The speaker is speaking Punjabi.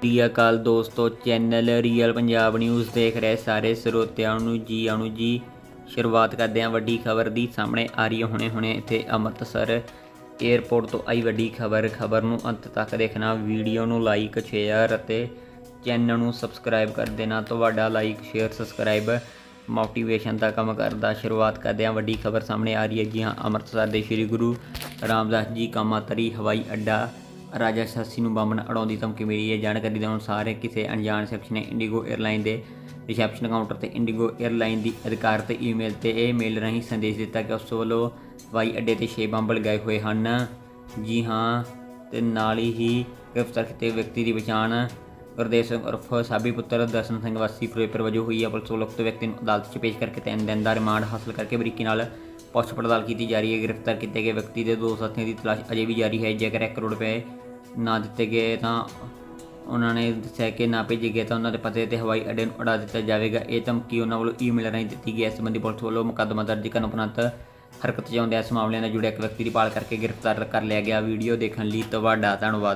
ਸਤਿ ਅਕਾਲ ਦੋਸਤੋ, ਚੈਨਲ ਰੀਅਲ ਪੰਜਾਬ ਨਿਊਜ਼ ਦੇਖ ਰਹੇ ਸਾਰੇ ਸਰੋਤਿਆਂ ਨੂੰ ਜੀ ਆਣੂ ਜੀ। ਸ਼ੁਰੂਆਤ ਕਰਦੇ ਹਾਂ ਵੱਡੀ ਖਬਰ ਦੀ। ਸਾਹਮਣੇ ਆ ਰਹੀ ਹੈ ਹੁਣੇ ਹੁਣੇ ਇੱਥੇ ਅੰਮ੍ਰਿਤਸਰ 에ਅਰਪੋਰਟ ਤੋਂ ਆਈ ਵੱਡੀ ਖਬਰ। ਖਬਰ ਨੂੰ ਅੰਤ ਤੱਕ ਦੇਖਣਾ, ਵੀਡੀਓ ਨੂੰ ਲਾਈਕ ਸ਼ੇਅਰ ਅਤੇ ਚੈਨਲ ਨੂੰ ਸਬਸਕ੍ਰਾਈਬ ਕਰ ਦੇਣਾ। ਤੁਹਾਡਾ ਲਾਈਕ ਸ਼ੇਅਰ ਸਬਸਕ੍ਰਾਈਬ ਮੋਟੀਵੇਸ਼ਨ ਦਾ ਕੰਮ ਕਰਦਾ। ਸ਼ੁਰੂਆਤ ਕਰਦੇ ਹਾਂ ਵੱਡੀ ਖਬਰ ਸਾਹਮਣੇ ਆ ਰਹੀ ਹੈ ਜੀ ਹਾਂ, ਅੰਮ੍ਰਿਤਸਰ ਦੇ ਸ੍ਰੀ ਗੁਰੂ ਰਾਮਦਾਸ ਜੀ ਕਾਮਾਤਰੀ ਹਵਾਈ ਅੱਡਾ ਰਾਜਾ ਸ਼ਾਸੀ ਨੂੰ ਬੰਬ ਅੜਾਉਣ ਦੀ ਧਮਕੀ ਮਿਲੀ। ਹੈ ਜਾਣਕਾਰੀ ਦੇ ਅਨੁਸਾਰ ਕਿਸੇ ਅਣਜਾਣ ਸ਼ਖਸ ਨੇ ਇੰਡੀਗੋ 에ਅਰਲਾਈਨ ਦੇ ਰਿਸੈਪਸ਼ਨ ਕਾਊਂਟਰ ਤੇ ਇੰਡੀਗੋ 에ਅਰਲਾਈਨ ਦੀ ਅਧਿਕਾਰਤ ਈਮੇਲ ਤੇ ਇਹ ਮੇਲ ਰਾਹੀਂ ਸੰਦੇਸ਼ ਦਿੱਤਾ ਕਿ ਉਸ ਵੱਲੋਂ ਹਵਾਈ ਅੱਡੇ ਤੇ 6 ਬੰਬ ਲਗਾਏ ਹੋਏ ਹਨ। ਜੀ ਹਾਂ, ਤੇ ਨਾਲ ਹੀ ਗ੍ਰਿਫਤਾਰ ਕੀਤੇ ਵਿਅਕਤੀ ਦੀ ਪਛਾਣ ਗੁਰਦੇਵ ਸਿੰਘ ਉਰਫ ਸਾਬੀ ਪੁੱਤਰ ਦਰਸ਼ਨ ਸਿੰਘ ਵਾਸੀ ਫਿਰੋਜ਼ਪੁਰ ਵਜੋਂ ਹੋਈ ਹੈ ਪੁਲਿਸ ਵੱਲੋਂ ਉਕਤ ਵਿਅਕਤੀ ਨੂੰ ਅਦਾਲਤ 'ਚ ਪੇਸ਼ ਕਰਕੇ ਤਿੰਨ ਦਿਨ ਦਾ ਰਿਮਾਂਡ ਹਾਸਲ ਕਰਕੇ ਬਰੀਕੀ ਨਾਲ ਪੁੱਛ ਪੜਤਾਲ ਕੀਤੀ ਜਾ ਰਹੀ ਹੈ। ਗ੍ਰਿਫਤਾਰ ਕੀਤੇ ਗਏ ਵਿਅਕਤੀ ਦੇ ਦੋ ਸਾਥੀਆਂ ਦੀ ਤਲਾਸ਼ ਅਜੇ ਵੀ ਜਾਰੀ ਹੈ। ਜੇਕਰ 1 ਕਰੋੜ ਰੁਪਏ ਨਾ ਦਿੱਤੇ ਗਏ ਤਾਂ ਉਹਨਾਂ ਨੇ ਦੱਸਿਆ ਕਿ ਨਾ ਭੇਜੇ ਗਏ ਤਾਂ ਉਹਨਾਂ ਦੇ ਪਤੇ ਤੇ ਹਵਾਈ ਅੱਡੇ ਨੂੰ ਉਡਾ ਦਿੱਤਾ ਜਾਵੇਗਾ। ਇਹ ਧਮਕੀ ਉਹਨਾਂ ਵੱਲੋਂ ਈਮੇਲ ਰਾਹੀਂ ਦਿੱਤੀ ਗਈ ਹੈ। ਇਸ ਸੰਬੰਧੀ ਪੁਲਿਸ ਵੱਲੋਂ ਮੁਕੱਦਮਾ ਦਰਜ ਕਰਨ ਉਪਰੰਤ ਹਰਕਤ 'ਚ ਆਉਂਦਿਆਂ ਇਸ ਮਾਮਲੇ ਨਾਲ ਜੁੜਿਆ ਇੱਕ ਵਿਅਕਤੀ ਦੀ ਭਾਲ ਕਰਕੇ ਗ੍ਰਿਫਤਾਰ ਕਰ ਲਿਆ ਗਿਆ। ਵੀਡੀਓ ਦੇਖਣ ਲਈ ਤੁਹਾਡਾ ਧੰਨਵਾਦ।